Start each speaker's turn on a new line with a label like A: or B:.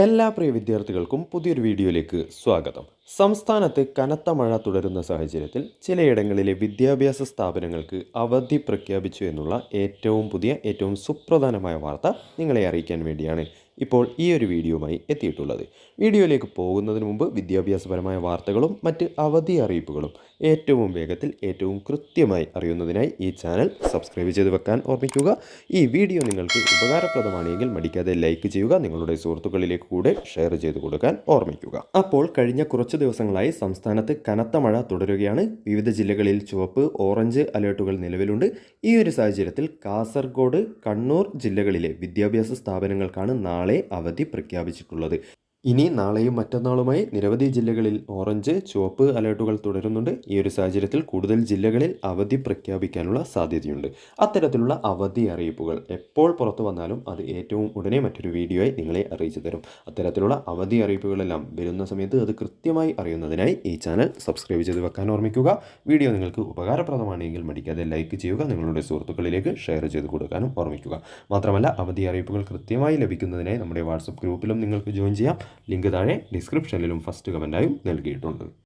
A: എല്ലാ പ്രിയ വിദ്യാർത്ഥികൾക്കും പുതിയൊരു വീഡിയോയിലേക്ക് സ്വാഗതം. സംസ്ഥാനത്ത് കനത്ത മഴ തുടരുന്ന സാഹചര്യത്തിൽ ചിലയിടങ്ങളിലെ വിദ്യാഭ്യാസ സ്ഥാപനങ്ങൾക്ക് അവധി പ്രഖ്യാപിച്ചു എന്നുള്ള ഏറ്റവും പുതിയ ഏറ്റവും സുപ്രധാനമായ വാർത്ത നിങ്ങളെ അറിയിക്കാൻ വേണ്ടിയാണ്. ഇപ്പോൾ ഈ ഒരു വീഡിയോയുമായി എത്തിയിട്ടുള്ളത്. വീഡിയോയിലേക്ക് പോകുന്നതിന് മുമ്പ് വിദ്യാഭ്യാസപരമായ വാർത്തകളും മറ്റ് അവധി അറിയിപ്പുകളും ഏറ്റവും വേഗത്തിൽ ഏറ്റവും കൃത്യമായി അറിയുന്നതിനായി ഈ ചാനൽ സബ്സ്ക്രൈബ് ചെയ്ത് വെക്കാൻ ഓർമ്മിക്കുക. ഈ വീഡിയോ നിങ്ങൾക്ക് ഉപകാരപ്രദമാണെങ്കിൽ മടിക്കാതെ ലൈക്ക് ചെയ്യുക നിങ്ങളുടെ സുഹൃത്തുക്കളിലേക്ക് കൂടെ ഷെയർ ചെയ്ത് കൊടുക്കാൻ ഓർമ്മിക്കുക. അപ്പോൾ കഴിഞ്ഞ കുറച്ച് ദിവസങ്ങളായി സംസ്ഥാനത്ത് കനത്ത മഴ തുടരുകയാണ്. വിവിധ ജില്ലകളിൽ ചുവപ്പ് ഓറഞ്ച് അലേർട്ടുകൾ നിലവിലുണ്ട്. ഈ ഒരു സാഹചര്യത്തിൽ കാസർഗോഡ് കണ്ണൂർ ജില്ലകളിലെ വിദ്യാഭ്യാസ സ്ഥാപനങ്ങൾക്കാണ് നാളെ അവധി പ്രഖ്യാപിച്ചിട്ടുള്ളത്. ഇനി നാളെയും മറ്റന്നാളുമായി നിരവധി ജില്ലകളിൽ ഓറഞ്ച് ചുവപ്പ് അലേർട്ടുകൾ തുടരുന്നുണ്ട്. ഈ ഒരു സാഹചര്യത്തിൽ കൂടുതൽ ജില്ലകളിൽ അവധി പ്രഖ്യാപിക്കാനുള്ള സാധ്യതയുണ്ട്. അത്തരത്തിലുള്ള അവധി അറിയിപ്പുകൾ എപ്പോൾ പുറത്തു വന്നാലും അത് ഏറ്റവും ഉടനെ മറ്റൊരു വീഡിയോയായി നിങ്ങളെ അറിയിച്ചു തരും. അത്തരത്തിലുള്ള അവധി അറിയിപ്പുകളെല്ലാം വരുന്ന സമയത്ത് അത് കൃത്യമായി അറിയുന്നതിനായി ഈ ചാനൽ സബ്സ്ക്രൈബ് ചെയ്ത് വെക്കാൻ ഓർമ്മിക്കുക. വീഡിയോ നിങ്ങൾക്ക് ഉപകാരപ്രദമാണെങ്കിൽ മടിക്കാതെ ലൈക്ക് ചെയ്യുക നിങ്ങളുടെ സുഹൃത്തുക്കളിലേക്ക് ഷെയർ ചെയ്ത് കൊടുക്കാനും ഓർമ്മിക്കുക. മാത്രമല്ല അവധി അറിയിപ്പുകൾ കൃത്യമായി ലഭിക്കുന്നതിനായി നമ്മുടെ വാട്സപ്പ് ഗ്രൂപ്പിലും നിങ്ങൾക്ക് ജോയിൻ ചെയ്യാം. ലിങ്ക് താഴെ ഡിസ്ക്രിപ്ഷനിലും ഫസ്റ്റ് കമന്റായും നൽകിയിട്ടുണ്ട്.